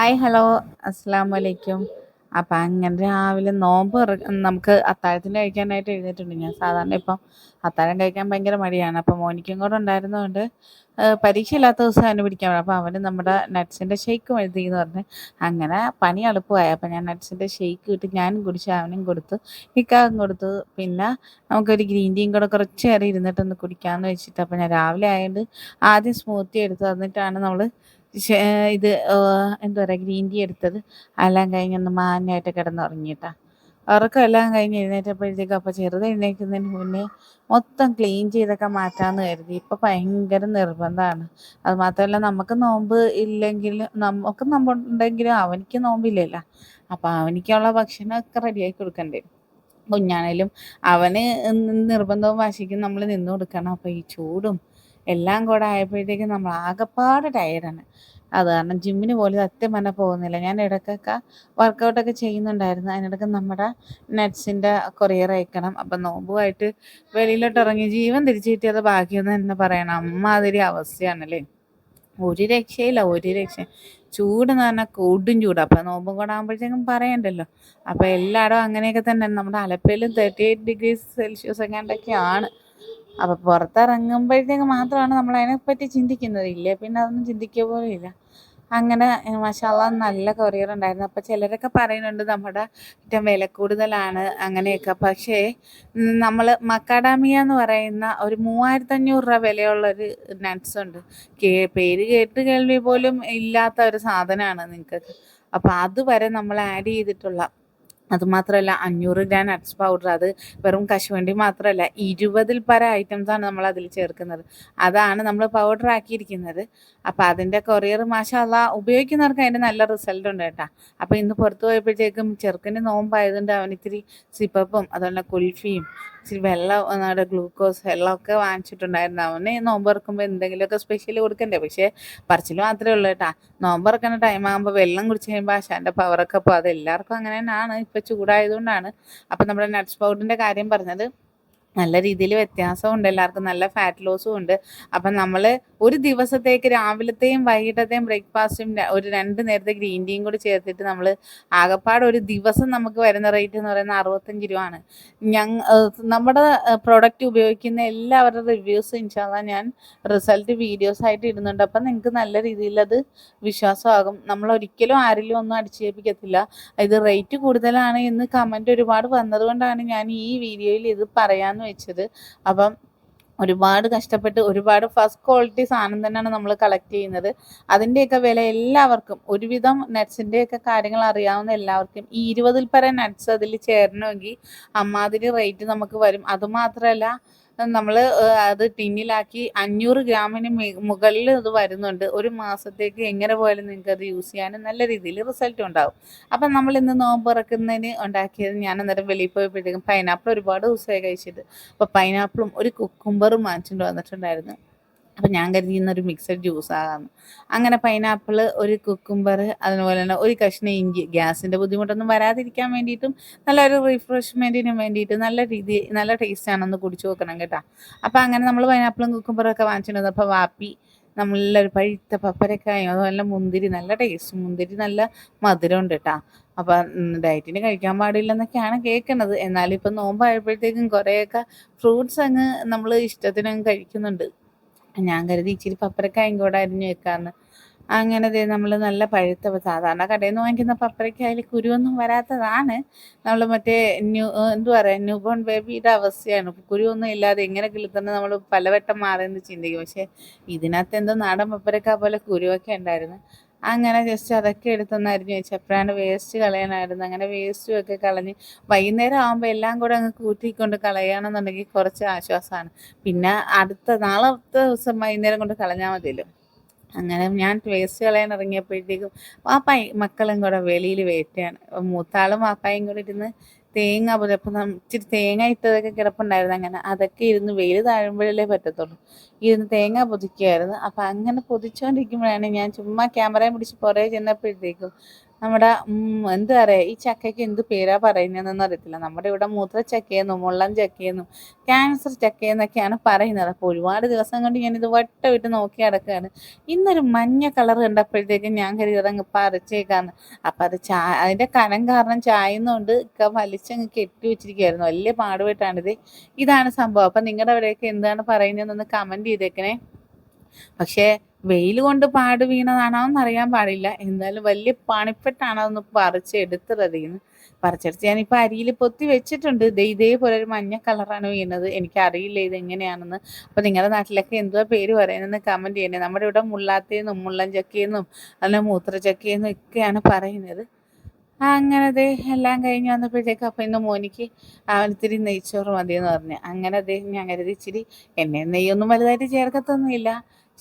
Hi hello അസ്സാം വലൈക്കും അപ്പം അങ്ങനെ രാവിലെ നോമ്പ് നമുക്ക് അത്താഴത്തിന് കഴിക്കാനായിട്ട് എഴുതിയിട്ടുണ്ട് ഞാൻ സാധാരണ ഇപ്പം അത്താഴം കഴിക്കാൻ ഭയങ്കര മടിയാണ്. അപ്പം മോനിക്കും കൂടെ ഉണ്ടായിരുന്നതുകൊണ്ട് പരീക്ഷ ഇല്ലാത്ത ദിവസം അതിന് പിടിക്കാൻ അപ്പോൾ അവന് നമ്മുടെ നട്ട്സിന്റെ ഷെയ്ക്ക് എഴുതി എന്ന് പറഞ്ഞ് അങ്ങനെ പണി എളുപ്പമായി. അപ്പം ഞാൻ നട്ട്സിന്റെ ഷെയ്ക്ക് ഇട്ട് ഞാനും കുടിച്ച് അവനും കൊടുത്തു. ഇക്കാവും കൊടുത്തു. പിന്നെ നമുക്കൊരു ഗ്രീൻ ടീം കൂടെ കുറച്ച് നേരം ഇരുന്നിട്ടൊന്ന് കുടിക്കാമെന്ന് വെച്ചിട്ട് അപ്പം ഞാൻ രാവിലെ ആയതുകൊണ്ട് ആദ്യം സ്മൂത്തി എടുത്ത് തന്നിട്ടാണ് നമ്മൾ ഇത് എന്താ പറയുക ഗ്രീൻ ടീ എടുത്തത്. എല്ലാം കഴിഞ്ഞൊന്ന് മാന്യമായിട്ട് കിടന്നുറങ്ങിയിട്ടാ. ഉറക്കം എല്ലാം കഴിഞ്ഞ് എഴുന്നേറ്റപ്പോഴത്തേക്കും അപ്പം ചെറുത് എഴുന്നേൽക്കുന്നതിന് മുന്നേ മൊത്തം ക്ലീൻ ചെയ്തൊക്കെ മാറ്റാമെന്ന് കരുതി. ഇപ്പം ഭയങ്കര നിർബന്ധമാണ് അത് മാത്രമല്ല നമുക്ക് നോമ്പ് ഇല്ലെങ്കിലും നമുക്ക് നോമ്പുണ്ടെങ്കിലും അവനിക്ക് നോമ്പില്ലല്ലോ. അപ്പം അവനിക്കുള്ള ഭക്ഷണമൊക്കെ റെഡിയാക്കി കൊടുക്കണ്ടേ കുഞ്ഞാണേലും അവന് നിർബന്ധവും വാശിക്കും നമ്മൾ നിന്ന് കൊടുക്കണം. അപ്പം ഈ ചൂടും എല്ലാം കൂടെ ആയപ്പോഴത്തേക്കും നമ്മൾ ആകെപ്പാട് ടയർഡാണ് അത് കാരണം ജിമ്മിന് പോലും സത്യം പറഞ്ഞാൽ പോകുന്നില്ല. ഞാൻ ഇടയ്ക്കൊക്കെ വർക്കൗട്ടൊക്കെ ചെയ്യുന്നുണ്ടായിരുന്നു. അതിനിടയ്ക്ക് നമ്മുടെ നട്ട്സിന്റെ കൊറിയർ അയക്കണം. അപ്പം നോമ്പുമായിട്ട് വെളിയിലോട്ട് ഇറങ്ങി ജീവൻ തിരിച്ചു കിട്ടിയത് ബാക്കിയൊന്നും തന്നെ പറയണം അമ്മാതിരി അവസ്ഥയാണല്ലേ ഒരു രക്ഷയില്ല ഒരു രക്ഷ. ചൂടെന്ന് പറഞ്ഞാൽ കൊടും ചൂട്. അപ്പം നോമ്പും കൂടെ ആകുമ്പോഴത്തേക്കും പറയണ്ടല്ലോ. അപ്പം എല്ലായിടവും അങ്ങനെയൊക്കെ തന്നെ. നമ്മുടെ അലപ്പയിലും തേർട്ടി എയ്റ്റ് ഡിഗ്രീസ് സെൽഷ്യസ് എങ്ങാണ്ടൊക്കെയാണ്. അപ്പോൾ പുറത്തിറങ്ങുമ്പോഴത്തേക്ക് മാത്രമാണ് നമ്മൾ അതിനെപ്പറ്റി ചിന്തിക്കുന്നത്. ഇല്ലേ? പിന്നെ അതൊന്നും ചിന്തിക്കുക പോലും ഇല്ല. അങ്ങനെ മഷാല നല്ല കൊറിയർ ഉണ്ടായിരുന്നു. അപ്പോൾ ചിലരൊക്കെ പറയുന്നുണ്ട് നമ്മുടെ ഏറ്റവും വില കൂടുതലാണ് അങ്ങനെയൊക്കെ. പക്ഷേ നമ്മൾ മക്കാഡാമിയ എന്ന് പറയുന്ന ഒരു മൂവായിരത്തി അഞ്ഞൂറ് രൂപ വിലയുള്ളൊരു നട്ട്സ് ഉണ്ട്. കേ പേര് കേട്ട് കേൾവി പോലും ഇല്ലാത്ത ഒരു സാധനമാണ് നിങ്ങൾക്ക് അപ്പോൾ അതുവരെ നമ്മൾ ആഡ് ചെയ്തിട്ടുള്ള അതുമാത്രമല്ല അഞ്ഞൂറ് ഗ്രാം നട്ട്സ് പൗഡർ അത് വെറും കശുവണ്ടി മാത്രമല്ല ഇരുപതിൽ പര ഐറ്റംസാണ് നമ്മൾ അതിൽ ചേർക്കുന്നത്. അതാണ് നമ്മൾ പൗഡർ ആക്കിയിരിക്കുന്നത്. അപ്പോൾ അതിന്റെ കൊറിയർ മാഷാല്ല ഉപയോഗിക്കുന്നവർക്ക് അതിന്റെ നല്ല റിസൾട്ട് ഉണ്ട് കേട്ടോ. അപ്പോൾ ഇന്ന് പുറത്ത് പോയപ്പോഴത്തേക്കും ചെറുക്കന്റെ നോമ്പായതുകൊണ്ട് അവൻ ഇത്തിരി സിപ്പപ്പും അതുപോലെ കുൽഫിയും ഇച്ചിരി വെള്ളം നമ്മുടെ ഗ്ലൂക്കോസ് വെള്ളമൊക്കെ വാങ്ങിച്ചിട്ടുണ്ടായിരുന്നു. അവന് നോമ്പ് തുറക്കുമ്പോൾ എന്തെങ്കിലുമൊക്കെ സ്പെഷ്യൽ കൊടുക്കണ്ടേ? പക്ഷേ പറച്ചിൽ മാത്രമേ ഉള്ളൂ കേട്ടാ. നോമ്പ് തുറക്കുന്ന ടൈം ആകുമ്പോൾ വെള്ളം കുടിച്ച് കഴിയുമ്പോൾ ആശാന്റെ പവറൊക്കെ അപ്പോൾ അത് എല്ലാവർക്കും അങ്ങനെ തന്നെയാണ്. ഇപ്പോൾ ചൂടായതുകൊണ്ടാണ്. അപ്പം നമ്മുടെ നട്ട്സ് പൗഡറിന്റെ കാര്യം പറഞ്ഞത്. നല്ല രീതിയിൽ വ്യത്യാസമുണ്ട്. എല്ലാവർക്കും നല്ല ഫാറ്റ് ലോസും ഉണ്ട്. അപ്പം നമ്മൾ ഒരു ദിവസത്തേക്ക് രാവിലത്തെയും വൈകിട്ടത്തെയും ബ്രേക്ക്ഫാസ്റ്റും ഒരു രണ്ട് നേരത്തെ ഗ്രീൻ ടീയും കൂടി ചേർത്തിട്ട് നമ്മൾ ആകപ്പാട് ഒരു ദിവസം നമുക്ക് വരുന്ന റേറ്റ് എന്ന് പറയുന്നത് അറുപത്തഞ്ച് രൂപയാണ് ഞങ്ങ നമ്മുടെ പ്രൊഡക്റ്റ് ഉപയോഗിക്കുന്ന എല്ലാവരുടെ റിവ്യൂസ് ഇൻഷാല്ല ഞാൻ റിസൾട്ട് വീഡിയോസ് ആയിട്ട് ഇടുന്നുണ്ട്. അപ്പം നിങ്ങൾക്ക് നല്ല രീതിയിൽ അത് വിശ്വാസമാകും. നമ്മൾ ഒരിക്കലും ആരിലും ഒന്നും അടിച്ചേൽപ്പിക്കത്തില്ല. ഇത് റേറ്റ് കൂടുതലാണ് എന്ന് കമന്റ് ഒരുപാട് വന്നതുകൊണ്ടാണ് ഞാൻ ഈ വീഡിയോയിൽ ഇത് പറയാൻ എന്ന് വെച്ചത്. അപ്പം ഒരുപാട് കഷ്ടപ്പെട്ട് ഒരുപാട് ഫസ്റ്റ് ക്വാളിറ്റി സാധനം തന്നെയാണ് നമ്മൾ കളക്ട് ചെയ്യുന്നത്. അതിന്റെയൊക്കെ വില എല്ലാവർക്കും ഒരുവിധം നട്ട്സിന്റെയൊക്കെ കാര്യങ്ങൾ അറിയാവുന്ന എല്ലാവർക്കും. ഈ ഇരുപതിൽ പരം നട്ട്സ് അതിൽ ചേരണമെങ്കിൽ അമ്മാതിരി റേറ്റ് നമുക്ക് വരും. അതുമാത്രമല്ല നമ്മൾ അത് ടിന്നിലാക്കി അഞ്ഞൂറ് ഗ്രാമിന് മുകളിൽ അത് വരുന്നുണ്ട്. ഒരു മാസത്തേക്ക് എങ്ങനെ പോയാലും നിങ്ങൾക്ക് അത് യൂസ് ചെയ്യാനും നല്ല രീതിയിൽ റിസൾട്ട് ഉണ്ടാവും. അപ്പം നമ്മൾ ഇന്ന് നോമ്പ് ഇറക്കുന്നതിന് ഉണ്ടാക്കിയത് ഞാൻ അന്നേരം വെളിയിൽ പോയപ്പോഴത്തേക്കും പൈനാപ്പിൾ ഒരുപാട് ദിവസമായി കഴിച്ചിട്ട്. അപ്പോൾ പൈനാപ്പിളും ഒരു കുക്കുംബറും വാങ്ങിച്ചിട്ട് വന്നിട്ടുണ്ടായിരുന്നു. അപ്പം ഞാൻ കരുതി ഒരു മിക്സഡ് ജ്യൂസ് ആകാമെന്ന് അങ്ങനെ പൈനാപ്പിൾ ഒരു കുക്കുംബർ അതുപോലെ തന്നെ ഒരു കഷ്ണം ഇഞ്ചി. ഗ്യാസിന്റെ ബുദ്ധിമുട്ടൊന്നും വരാതിരിക്കാൻ വേണ്ടിയിട്ടും നല്ലൊരു റിഫ്രഷ്മെന്റിനും വേണ്ടിയിട്ട് നല്ല രീതി നല്ല ടേസ്റ്റ് ആണെന്ന് കുടിച്ചു നോക്കണം കേട്ടോ. അപ്പോൾ അങ്ങനെ നമ്മൾ പൈനാപ്പിളും കുക്കുംബറും ഒക്കെ വാങ്ങിച്ചിട്ടുണ്ട് അപ്പോൾ വാപ്പി നമ്മളൊരു പഴുത്ത പപ്പരക്കായും അതുപോലെ മുന്തിരി നല്ല ടേസ്റ്റ് മുന്തിരി നല്ല മധുരമുണ്ട് കേട്ടോ. അപ്പം ഡയറ്റിന് കഴിക്കാൻ പാടില്ലെന്നൊക്കെയാണ് കേൾക്കുന്നത് എന്നാലും ഇപ്പം നോമ്പായപ്പോഴത്തേക്കും കുറേയൊക്കെ ഫ്രൂട്ട്സ് അങ്ങ് നമ്മൾ ഇഷ്ടത്തിനങ്ങ് കഴിക്കുന്നുണ്ട്. ഞാൻ കരുതി ഇച്ചിരി പപ്പരക്കായും കൂടെ അരിഞ്ഞു വെക്കാമെന്ന് അങ്ങനെ ദേ നമ്മൾ നല്ല പഴുത്ത സാധാരണ കടയിൽ നിന്ന് വാങ്ങിക്കുന്ന പപ്പരയ്ക്ക് അതിൽ കുരുവൊന്നും വരാത്തതാണ്. നമ്മൾ മറ്റേ ന്യൂ എന്തു പറയുക ന്യൂ ബോൺ ബേബിയുടെ അവസ്ഥയാണ്. കുരുവൊന്നും ഇല്ലാതെ എങ്ങനെ കിളുത്തുന്നത് നമ്മൾ പലവട്ടം മാറിയെന്ന് ചിന്തിക്കും. പക്ഷേ ഇതിനകത്ത് എന്തോ നാടൻ പപ്പരക്ക പോലെ കുരുവൊക്കെ ഉണ്ടായിരുന്നു. അങ്ങനെ ജസ്റ്റ് അതൊക്കെ എടുത്തൊന്ന് അരിഞ്ഞു വെച്ചു അപ്പോഴാണ് വേസ്റ്റ് കളയാനായിരുന്നു. അങ്ങനെ വേസ്റ്റും ഒക്കെ കളഞ്ഞ് വൈകുന്നേരം ആകുമ്പോൾ എല്ലാം കൂടെ അങ്ങ് കൂട്ടിക്കൊണ്ട് കളയുകയാണെന്നുണ്ടെങ്കിൽ കുറച്ച് ആശ്വാസമാണ്. പിന്നെ അടുത്ത നാളത്തെ ദിവസം വൈകുന്നേരം കൊണ്ട് കളഞ്ഞാൽ മതിയല്ലോ. അങ്ങനെ ഞാൻ വേസ്റ്റ് കളയാൻ ഇറങ്ങിയപ്പോഴത്തേക്കും വാപ്പായി മക്കളും കൂടെ വെളിയിൽ വേറ്റയാണ്. മൂത്താളും വാപ്പായും കൂടെ ഇരുന്ന് തേങ്ങ പോലെ. അപ്പം ഇച്ചിരി തേങ്ങ ഇട്ടതൊക്കെ കിടപ്പുണ്ടായിരുന്നു അങ്ങനെ. അതൊക്കെ ഇരുന്ന് വെയിൽ താഴുമ്പോഴല്ലേ പറ്റത്തുള്ളൂ. ഇരുന്ന് തേങ്ങ പൊതിക്കുമായിരുന്നു അപ്പം അങ്ങനെ പൊതിച്ചുകൊണ്ടിരിക്കുമ്പോഴാണ് ഞാൻ ചുമ്മാ ക്യാമറയും പിടിച്ച് പുറകെ ചെന്നപ്പോഴത്തേക്കും നമ്മുടെ എന്താ പറയുക ഈ ചക്കയ്ക്ക് എന്ത് പേരാ പറയുന്നതെന്നൊന്നും അറിയത്തില്ല. നമ്മുടെ ഇവിടെ മൂത്ര ചക്കയെന്നും മുള്ളൻ ചക്കയെന്നും ക്യാൻസർ ചക്കയെന്നൊക്കെയാണ് പറയുന്നത്. അപ്പോൾ ഒരുപാട് ദിവസം കൊണ്ട് ഞാനിത് വട്ടമിട്ട് നോക്കി അടക്കുകയാണ് ഇന്നൊരു മഞ്ഞ കളർ കണ്ടപ്പോഴത്തേക്കും ഞാൻ കരുതി അങ്ങ് പറിച്ചേക്കാന്ന്. അപ്പം അത് ചാ അതിന്റെ കനം കാരണം ചായുന്നതുകൊണ്ട് ഇക്ക വലിച്ചങ്ങ് കെട്ടി വെച്ചിരിക്കുകയായിരുന്നു വലിയ പാടുപെട്ടാണിത്. ഇതാണ് സംഭവം. അപ്പം നിങ്ങളുടെ അവിടെയൊക്കെ എന്താണ് പറയുന്നതെന്നൊന്ന് കമന്റ് ചെയ്തേക്കണേ. പക്ഷേ വെയിൽ കൊണ്ട് പാട് വീണതാണോ എന്നറിയാൻ പാടില്ല. എന്തായാലും വലിയ പണിപ്പെട്ടാണ് അതൊന്ന് പറിച്ചെടുത്തത് അതിൽ പറിച്ചെടുത്ത് ഞാനിപ്പോൾ അരിയിൽ പൊത്തി വെച്ചിട്ടുണ്ട്. ദേ ഇതേപോലെ ഒരു മഞ്ഞ കളറാണ് വീണത്. എനിക്കറിയില്ല ഇത് എങ്ങനെയാണെന്ന് അപ്പോൾ നിങ്ങളുടെ നാട്ടിലൊക്കെ എന്തുവാ പേര് പറയുന്നതെന്ന് കമന്റ് ചെയ്യണേ. നമ്മുടെ ഇവിടെ മുള്ളാത്തേന്നും മുള്ളൻ ചക്കയെന്നും അല്ല മൂത്രച്ചക്കയെന്നും ഒക്കെയാണ് പറയുന്നത്. അങ്ങനെ ദേ എല്ലാം കഴിഞ്ഞ് വന്നപ്പോഴത്തേക്ക് അപ്പം ഇന്ന് മോനിക്ക് അവൻ ഇത്തിരി നെയ്ച്ചോറ് മതിയെന്ന് പറഞ്ഞു. അങ്ങനെ അദ്ദേഹം ഞാൻ കരുതി ഇച്ചിരി എന്നെ നെയ്യൊന്നും വലുതായിട്ട് ചേർക്കത്തൊന്നുമില്ല.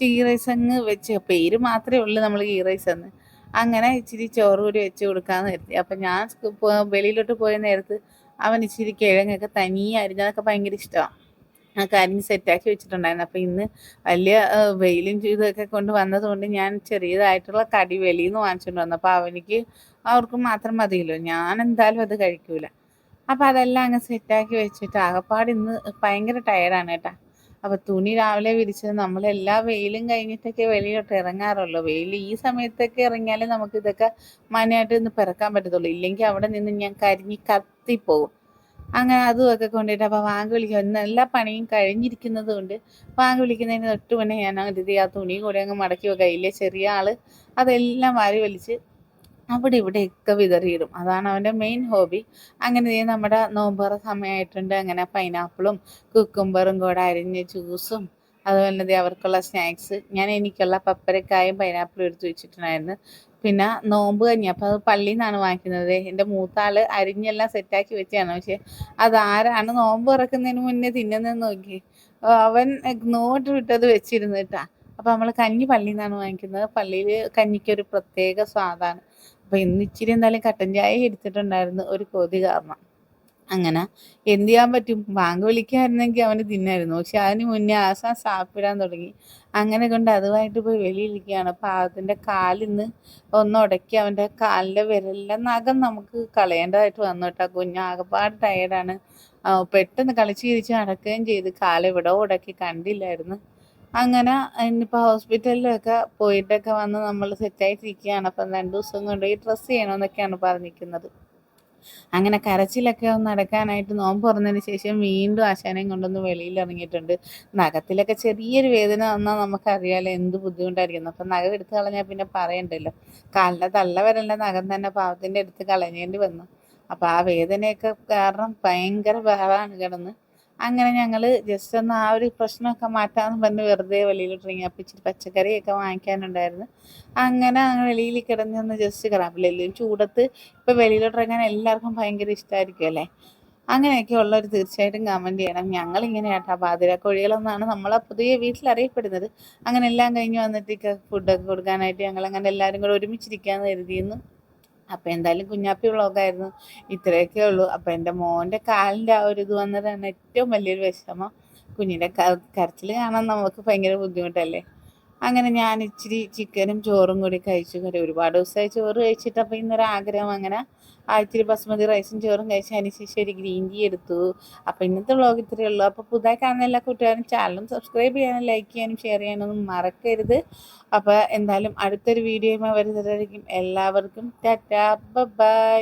ഗീ റൈസ് അങ്ങ് വെച്ച് പേര് മാത്രമേ ഉള്ളൂ നമ്മൾ ഗീ റൈസ് എന്ന് അങ്ങനെ ഇച്ചിരി ചോറ് കൂടി വെച്ച് കൊടുക്കാന്ന് കരുതി. അപ്പം ഞാൻ വെളിയിലോട്ട് പോയ നേരത്ത് അവൻ ഇച്ചിരി കിഴങ്ങൊക്കെ തനിയെ അരിഞ്ഞതൊക്കെ ഭയങ്കര ഇഷ്ടമാണ് ആ കരിഞ്ഞ് സെറ്റാക്കി വെച്ചിട്ടുണ്ടായിരുന്നു. അപ്പം ഇന്ന് വലിയ വെയിലും ഇതൊക്കെ കൊണ്ട് വന്നതുകൊണ്ട് ഞാൻ ചെറിയതായിട്ടുള്ള കടി വെളിയിൽ നിന്ന് വാങ്ങിച്ചുകൊണ്ട് വന്നു. അപ്പോൾ അവനിക്ക് അവർക്ക് മാത്രം മതിയല്ലോ. ഞാൻ എന്തായാലും അത് കഴിക്കൂല. അപ്പം അതെല്ലാം അങ്ങ് സെറ്റാക്കി വെച്ചിട്ട് ആകപ്പാട് ഇന്ന് ഭയങ്കര ടയർഡാണ് കേട്ടോ. അപ്പോൾ തുണി രാവിലെ വിരിച്ചത് നമ്മൾ എല്ലാ വെയിലും കഴിഞ്ഞിട്ടൊക്കെ വെളിയിലോട്ട് ഇറങ്ങാറുള്ളൂ. വെയിൽ ഈ സമയത്തൊക്കെ ഇറങ്ങിയാലേ നമുക്ക് ഇതൊക്കെ മനയായിട്ട് ഒന്ന് പിറക്കാൻ പറ്റത്തുള്ളൂ. ഇല്ലെങ്കിൽ അവിടെ നിന്ന് ഞാൻ കരിഞ്ഞ് കത്തിപ്പോവും. അങ്ങനെ അതുമൊക്കെ കൊണ്ടിട്ട് അപ്പോൾ വാങ്ങി വിളിക്കും. ഇന്ന് എല്ലാ പണിയും കഴിഞ്ഞിരിക്കുന്നത് കൊണ്ട് വാങ്ങി വിളിക്കുന്നതിന് തൊട്ട് മുന്നേ ഞാൻ ആ തുണി കൂടെ അങ്ങ് മടക്കി വെക്കുക. ഇല്ലേ ചെറിയ ആൾ. അതെല്ലാം വാരി വലിച്ച് അവിടെ ഇവിടെയൊക്കെ വിതറിയിടും. അതാണ് അവന്റെ മെയിൻ ഹോബി അങ്ങനെ നമ്മുടെ നോമ്പറ സമയമായിട്ടുണ്ട്. അങ്ങനെ പൈനാപ്പിളും കുക്കുംബറും കൂടെ അരിഞ്ഞ് ജ്യൂസും അതുപോലെ തന്നെ അവർക്കുള്ള സ്നാക്സ് ഞാൻ എനിക്കുള്ള പപ്പരക്കായും പൈനാപ്പിളും എടുത്തു വെച്ചിട്ടുണ്ടായിരുന്നു. പിന്നെ നോമ്പ് കഞ്ഞി അപ്പോൾ അത് പള്ളിയിൽ നിന്നാണ് വാങ്ങിക്കുന്നത് എന്റെ മൂത്താൾ അരിഞ്ഞെല്ലാം സെറ്റാക്കി വെച്ചാണ് പക്ഷെ അതാരാണ് നോമ്പ് ഇറക്കുന്നതിന് മുന്നേ തിന്നുന്നതെന്ന് നോക്കി അവൻ നോട്ട് വിട്ടത് വെച്ചിരുന്നു കേട്ടാ അപ്പോൾ നമ്മൾ കഞ്ഞി പള്ളിയിൽ നിന്നാണ് വാങ്ങിക്കുന്നത്. പള്ളിയിൽ കഞ്ഞിക്കൊരു പ്രത്യേക സ്വാദാണ്. അപ്പോൾ ഇന്ന് ഇച്ചിരി എന്തായാലും കട്ടൻ ചായ എടുത്തിട്ടുണ്ടായിരുന്നു. ഒരു കൊതി കാരണം. അങ്ങനെ എന്ത് ചെയ്യാൻ പറ്റും? ബാങ്ക് വിളിക്കായിരുന്നെങ്കിൽ അവന് തിന്നായിരുന്നു. പക്ഷെ അതിന് മുന്നേ ആശാൻ സാപ്പിടാൻ തുടങ്ങി. അങ്ങനെ കൊണ്ട് അതുമായിട്ട് പോയി വെളിയിലിരിക്കുകയാണ്. പാവത്തിന്റെ കാലിന്ന് ഒന്ന് ഉടക്കി അവന്റെ കാലിന്റെ വിരലിലെ നഖം നമുക്ക് കളയേണ്ടതായിട്ട് വന്നു കേട്ടോ. കുഞ്ഞ് ആകെപ്പാട് ടയേർഡാണ് പെട്ടെന്ന് കളിച്ച് ചിരിച്ച് നടക്കുകയും ചെയ്ത്. കാലെവിടോ ഉടക്കി കണ്ടില്ലായിരുന്നു. അങ്ങനെ ഇനിയിപ്പോൾ ഹോസ്പിറ്റലിലൊക്കെ പോയിട്ടൊക്കെ വന്ന് നമ്മൾ സെറ്റായിട്ടിരിക്കുകയാണ്. അപ്പം രണ്ട് ദിവസം കൊണ്ട് ഈ ഡ്രസ്സ് ചെയ്യണമെന്നൊക്കെയാണ് പറഞ്ഞിരിക്കുന്നത്. അങ്ങനെ കരച്ചിലൊക്കെ ഒന്ന് നടക്കാനായിട്ട് നോമ്പ് തുറന്നതിന് ശേഷം വീണ്ടും ആശാനെയും കൊണ്ടൊന്ന് വെളിയിൽ ഇറങ്ങിയിട്ടുണ്ട് നഖത്തിലൊക്കെ ചെറിയൊരു വേദന വന്നാൽ നമുക്കറിയാലോ എന്ത് ബുദ്ധിമുട്ടായിരിക്കും അപ്പം നഖം എടുത്ത് കളഞ്ഞാൽ പിന്നെ പറയണ്ടല്ലോ. കാലിന്റെ തള്ള വരലിന്റെ നഖം തന്നെ പാവത്തിന്റെ എടുത്ത് കളഞ്ഞേണ്ടി വന്നു. അപ്പോൾ ആ വേദനയൊക്കെ കാരണം ഭയങ്കര ബഹളമാണ് കിടന്ന്. അങ്ങനെ ഞങ്ങൾ ജസ്റ്റ് ഒന്ന് ആ ഒരു പ്രശ്നമൊക്കെ മാറ്റാമെന്ന് പറഞ്ഞ് വെറുതെ വെളിയിൽ ഇറങ്ങി. അപ്പം ഇച്ചിരി പച്ചക്കറിയൊക്കെ വാങ്ങിക്കാനുണ്ടായിരുന്നു. അങ്ങനെ അങ്ങനെ വെളിയിൽ കിടന്നൊന്ന് ജസ്റ്റ് കറാപ്പില്ലെങ്കിലും ചൂടത്ത് ഇപ്പോൾ വെളിയിൽ ഇറങ്ങാൻ എല്ലാവർക്കും ഭയങ്കര ഇഷ്ടമായിരിക്കും അല്ലേ? അങ്ങനെയൊക്കെ ഉള്ളവർ തീർച്ചയായിട്ടും കമന്റ് ചെയ്യണം. ഞങ്ങൾ ഇങ്ങനെയാട്ടാ പാതിര കോഴികളെന്നാണ് നമ്മളെ പുതിയ വീട്ടിൽ അറിയപ്പെടുന്നത്. അങ്ങനെ എല്ലാം കഴിഞ്ഞ് വന്നിട്ടൊക്കെ ഫുഡൊക്കെ കൊടുക്കാനായിട്ട് ഞങ്ങൾ അങ്ങനെ എല്ലാവരും കൂടെ ഒരുമിച്ചിരിക്കാമെന്ന് കരുതിയിരുന്നു. അപ്പോൾ എന്തായാലും കുഞ്ഞാപ്പി വ്ളോഗായിരുന്നു. ഇത്രയൊക്കെ ഉള്ളൂ. അപ്പോൾ എന്റെ മോന്റെ കാലിന്റെ ആ ഒരു ഇത് വന്നതാണ് ഏറ്റവും വലിയൊരു വിഷമം. കുഞ്ഞിന്റെ കരച്ചിൽ കാണാൻ നമുക്ക് ഭയങ്കര ബുദ്ധിമുട്ടല്ലേ? അങ്ങനെ ഞാൻ ഇച്ചിരി ചിക്കനും ചോറും കൂടി കഴിച്ചു. ഒരുപാട് ദിവസമായി ചോറ് കഴിച്ചിട്ട് അപ്പോൾ ഇന്നൊരു ആഗ്രഹം അങ്ങനെ ആ ഇച്ചിരി ബസ്മതി റൈസും ചോറും കഴിച്ച് അതിന് ശേഷം ഒരു ഗ്രീൻ ടീ എടുത്തു. അപ്പോൾ ഇന്നത്തെ വ്ളോഗ് ഇത്രയേ ഉള്ളൂ. അപ്പോൾ പുതുതായി കാണുന്ന എല്ലാ കൂട്ടുകാരും ചാനലും സബ്സ്ക്രൈബ് ചെയ്യാനും ലൈക്ക് ചെയ്യാനും ഷെയർ ചെയ്യാനൊന്നും മറക്കരുത്. അപ്പോൾ എന്തായാലും അടുത്തൊരു വീഡിയോയുമായി വരുന്നതായിരിക്കും എല്ലാവർക്കും ടാറ്റാ. ബൈ